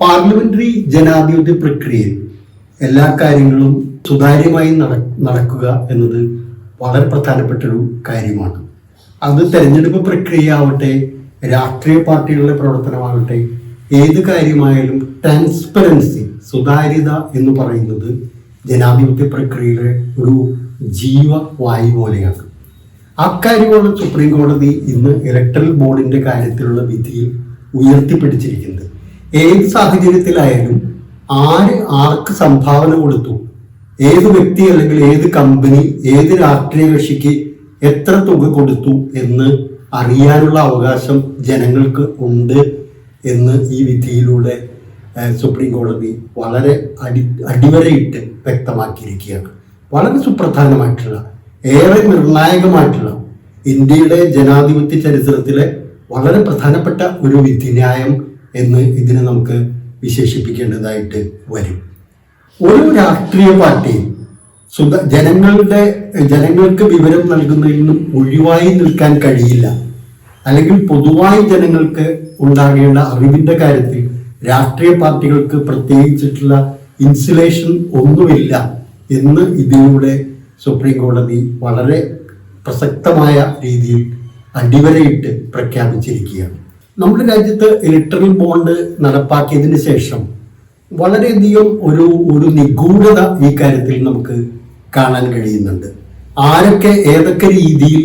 Parliamentary ജനാധിപത്യ പ്രക്രിയയിൽ എല്ലാ കാര്യങ്ങളും സുതാര്യമായി നടക്കുക എന്നത് വളരെ പ്രധാനപ്പെട്ട ഒരു കാര്യമാണ്. അത് തെരഞ്ഞെടുപ്പ് പ്രക്രിയ ആവട്ടെ രാഷ്ട്രീയ പാർട്ടികളുടെ പ്രവർത്തനമാകട്ടെ ഏത് കാര്യമായാലും ട്രാൻസ്പെറൻസി സുതാര്യത എന്ന് പറയുന്നത് ജനാധിപത്യ പ്രക്രിയയുടെ ഒരു ജീവവായു പോലെയാണ്. അക്കാര്യമാണ് സുപ്രീം കോടതി ഇന്ന് ഇലക്ട്രൽ ബോർഡിന്റെ കാര്യത്തിലുള്ള വിധിയിൽ ഉയർത്തിപ്പിടിച്ചിരിക്കുന്നത്. ഏത് സാഹചര്യത്തിലായാലും ആര് ആർക്ക് സംഭാവന കൊടുത്തു ഏത് വ്യക്തി അല്ലെങ്കിൽ ഏത് കമ്പനി ഏത് രാഷ്ട്രീയ കക്ഷിക്ക് എത്ര തുക കൊടുത്തു എന്ന് അറിയാനുള്ള അവകാശം ജനങ്ങൾക്ക് ഉണ്ട് എന്ന് ഈ വിധിയിലൂടെ സുപ്രീം കോടതി വളരെ അടി അടിവരയിട്ട് വ്യക്തമാക്കിയിരിക്കുകയാണ്. വളരെ സുപ്രധാനമായിട്ടുള്ള ഏറെ നിർണായകമായിട്ടുള്ള ഇന്ത്യയുടെ ജനാധിപത്യ ചരിത്രത്തിലെ വളരെ പ്രധാനപ്പെട്ട ഒരു വിധിന്യായം എന്ന് ഇതിനെ നമുക്ക് വിശേഷിപ്പിക്കേണ്ടതായിട്ട് വരും. ഒരു രാഷ്ട്രീയ പാർട്ടിയും സ്വന്ത ജനങ്ങളുടെ ജനങ്ങൾക്ക് വിവരം നൽകുന്നതിൽ നിന്നും ഒഴിവായി നിൽക്കാൻ കഴിയില്ല. അല്ലെങ്കിൽ പൊതുവായി ജനങ്ങൾക്ക് ഉണ്ടാകേണ്ട അറിവിന്റെ കാര്യത്തിൽ രാഷ്ട്രീയ പാർട്ടികൾക്ക് പ്രത്യേകിച്ചിട്ടുള്ള ഇൻസുലേഷൻ ഒന്നുമില്ല എന്ന് ഇതിലൂടെ സുപ്രീം കോടതി വളരെ പ്രസക്തമായ രീതിയിൽ അടിവരയിട്ട് പ്രഖ്യാപിച്ചിരിക്കുകയാണ്. നമ്മുടെ രാജ്യത്ത് ഇലക്ട്രൽ ബോണ്ട് നടപ്പാക്കിയതിന് ശേഷം വളരെയധികം ഒരു ഒരു നിഗൂഢത ഈ കാര്യത്തിൽ നമുക്ക് കാണാൻ കഴിയുന്നുണ്ട്. ആരൊക്കെ ഏതൊക്കെ രീതിയിൽ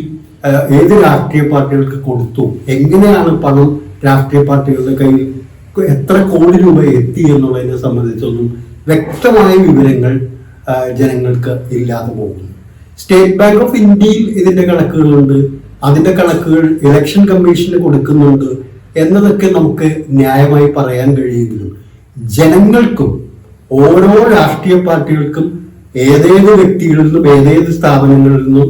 ഏത് രാഷ്ട്രീയ പാർട്ടികൾക്ക് കൊടുത്തു എങ്ങനെയാണ് പണം രാഷ്ട്രീയ പാർട്ടികളുടെ കയ്യിൽ എത്ര കോടി രൂപ എത്തി എന്നുള്ളതിനെ സംബന്ധിച്ചൊന്നും വ്യക്തമായ വിവരങ്ങൾ ജനങ്ങൾക്ക് ഇല്ലാതെ പോകുന്നു. സ്റ്റേറ്റ് ബാങ്ക് ഓഫ് ഇന്ത്യയിൽ ഇതിന്റെ കണക്കുകളുണ്ട്. അതിന്റെ കണക്കുകൾ ഇലക്ഷൻ കമ്മീഷന് കൊടുക്കുന്നുണ്ട്. എന്നതൊക്കെ നമുക്ക് ന്യായമായി പറയാൻ കഴിയുന്നു ജനങ്ങൾക്കും ഓരോ രാഷ്ട്രീയ പാർട്ടികൾക്കും ഏതേത് വ്യക്തികളിൽ നിന്നും ഏതേത് സ്ഥാപനങ്ങളിൽ നിന്നും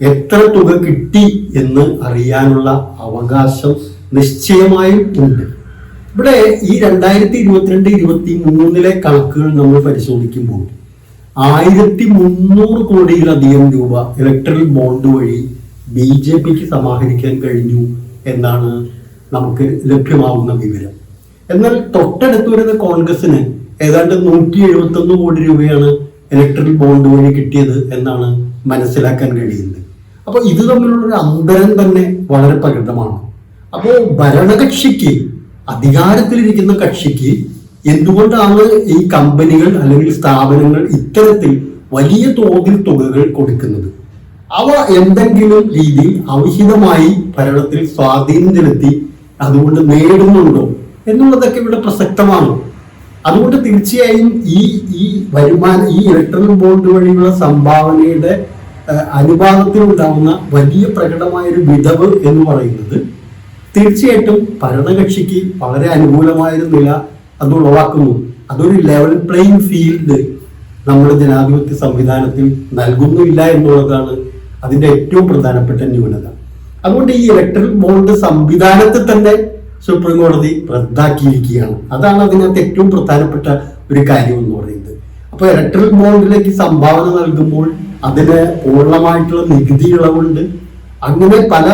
എത്ര തുക കിട്ടി എന്ന് അറിയാനുള്ള അവകാശം നിശ്ചയമായും ഉണ്ട്. ഇവിടെ ഈ രണ്ടായിരത്തി ഇരുപത്തിരണ്ട് ഇരുപത്തി മൂന്നിലെ കണക്കുകൾ നമ്മൾ പരിശോധിക്കുമ്പോൾ ആയിരത്തി മുന്നൂറ് കോടിയിലധികം രൂപ ഇലക്ട്രൽ ബോണ്ട് വഴി ബി ജെ പിക്ക് സമാഹരിക്കാൻ കഴിഞ്ഞു എന്നാണ് നമുക്ക് ലഭ്യമാവുന്ന വിവരം. എന്നാൽ തൊട്ടടുത്ത് വരുന്ന കോൺഗ്രസിന് ഏതാണ്ട് നൂറ്റി എഴുപത്തി ഒന്ന് കോടി രൂപയാണ് ഇലക്ട്രിക് ബോണ്ട് വഴി കിട്ടിയത് എന്നാണ് മനസ്സിലാക്കാൻ കഴിയുന്നത്. അപ്പോൾ ഇത് തമ്മിലുള്ള ഒരു അന്തരം തന്നെ വളരെ പ്രകടമാണ്. അപ്പോൾ ഭരണകക്ഷിക്ക് അധികാരത്തിലിരിക്കുന്ന കക്ഷിക്ക് എന്തുകൊണ്ടാണ് ഈ കമ്പനികൾ അല്ലെങ്കിൽ സ്ഥാപനങ്ങൾ ഇത്തരത്തിൽ വലിയ തോതിൽ തുകകൾ കൊടുക്കുന്നത്? അവ എന്തെങ്കിലും രീതിയിൽ അവിഹിതമായി ഭരണത്തിൽ സ്വാധീനം ചെലുത്തി അതുകൊണ്ട് നേടുന്നുണ്ടോ എന്നുള്ളതൊക്കെ ഇവിടെ പ്രസക്തമാണ്. അതുകൊണ്ട് തീർച്ചയായും ഈ ഈ വരുമാന ഈ ഇലക്ട്രൽ ബോണ്ട് വഴിയുള്ള സംഭാവനയുടെ അനുപാതത്തിലുണ്ടാവുന്ന വലിയ പ്രകടമായ ഒരു വിടവ് എന്ന് പറയുന്നത് തീർച്ചയായിട്ടും ഭരണകക്ഷിക്ക് വളരെ അനുകൂലമായൊരു നില അത് ഉളവാക്കുന്നു. അതൊരു ലെവൽ പ്ലേയിങ് ഫീൽഡ് നമ്മുടെ ജനാധിപത്യ സംവിധാനത്തിൽ നൽകുന്നില്ല എന്നുള്ളതാണ് അതിന്റെ ഏറ്റവും പ്രധാനപ്പെട്ട ന്യൂനത. അതുകൊണ്ട് ഈ ഇലക്ട്രൽ ബോണ്ട് സംവിധാനത്തിൽ തന്നെ സുപ്രീം കോടതി റദ്ദാക്കിയിരിക്കുകയാണ്. അതാണ് അതിനകത്ത് ഏറ്റവും പ്രധാനപ്പെട്ട ഒരു കാര്യം എന്ന് പറയുന്നത്. അപ്പോൾ ഇലക്ട്രൽ ബോണ്ടിലേക്ക് സംഭാവന നൽകുമ്പോൾ അതിന് പൂർണമായിട്ടുള്ള നികുതി ഇളവുണ്ട്. അങ്ങനെ പല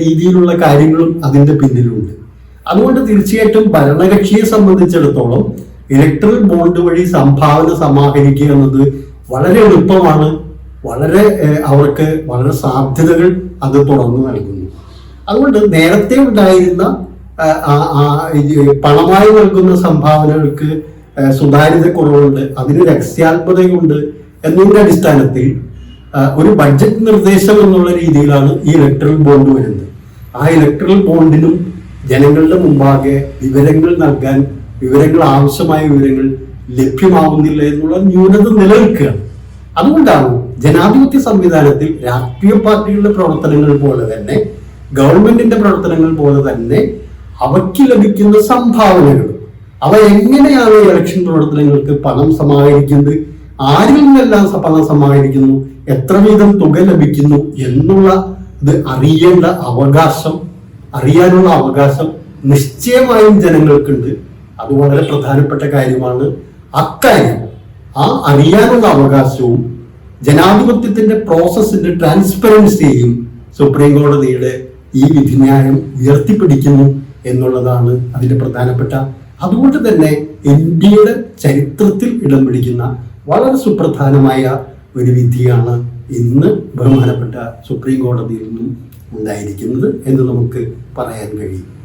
രീതിയിലുള്ള കാര്യങ്ങളും അതിന്റെ പിന്നിലുണ്ട്. അതുകൊണ്ട് തീർച്ചയായിട്ടും ഭരണകക്ഷിയെ സംബന്ധിച്ചിടത്തോളം ഇലക്ട്രൽ ബോണ്ട് വഴി സംഭാവന സമാഹരിക്കുക എന്നത് വളരെ എളുപ്പമാണ്. വളരെ അവർക്ക് വളരെ സാധ്യതകൾ അത് തുറന്നു നൽകുന്നു. അതുകൊണ്ട് നേരത്തെ ഉണ്ടായിരുന്ന പണമായി നൽകുന്ന സംഭാവനകൾക്ക് സുതാര്യത കുറവുണ്ട് അതിന് രഹസ്യാത്മതയുണ്ട് എന്നതിന്റെ അടിസ്ഥാനത്തിൽ ഒരു ബഡ്ജറ്റ് നിർദ്ദേശം എന്നുള്ള രീതിയിലാണ് ഈ ഇലക്ട്രൽ ബോണ്ട് വരുന്നത്. ആ ഇലക്ട്രൽ ബോണ്ടിനും ജനങ്ങളുടെ മുമ്പാകെ വിവരങ്ങൾ നൽകാൻ വിവരങ്ങൾ ആവശ്യമായ വിവരങ്ങൾ ലഭ്യമാകുന്നില്ല എന്നുള്ള ന്യൂനത നിലനിൽക്കുകയാണ്. അതുകൊണ്ടാണ് ജനാധിപത്യ സംവിധാനത്തിൽ രാഷ്ട്രീയ പാർട്ടികളുടെ പ്രവർത്തനങ്ങൾ പോലെ തന്നെ ഗവൺമെന്റിന്റെ പ്രവർത്തനങ്ങൾ പോലെ തന്നെ അവയ്ക്ക് ലഭിക്കുന്ന സംഭാവനകൾ. അവ എങ്ങനെയാണ് ഇലക്ഷൻ പ്രവർത്തനങ്ങൾക്ക് പണം സമാഹരിക്കുന്നത്? ആരിൽ നിന്നെല്ലാം പണം സമാഹരിക്കുന്നു? എത്ര വീതം തുക ലഭിക്കുന്നു എന്നുള്ള ഇത് അറിയേണ്ട അവകാശം അറിയാനുള്ള അവകാശം നിശ്ചയമായും ജനങ്ങൾക്കുണ്ട്. അത് വളരെ പ്രധാനപ്പെട്ട കാര്യമാണ്. അക്കാര്യം ആ അറിയാനുള്ള അവകാശവും ജനാധിപത്യത്തിന്റെ പ്രോസസ്സിന്റെ ട്രാൻസ്പെറൻസിയും സുപ്രീം കോടതിയുടെ ഈ വിധിന്യായം ഉയർത്തിപ്പിടിക്കുന്നു എന്നുള്ളതാണ് അതിന്റെ പ്രധാനപ്പെട്ട അതുകൊണ്ട് തന്നെ ഇന്ത്യയുടെ ചരിത്രത്തിൽ ഇടം പിടിക്കുന്ന വളരെ സുപ്രധാനമായ ഒരു വിധിയാണ് ഇന്ന് ബഹുമാനപ്പെട്ട സുപ്രീം കോടതിയിൽ നിന്നും ഉണ്ടായിരിക്കുന്നത് എന്ന് നമുക്ക് പറയാൻ കഴിയും.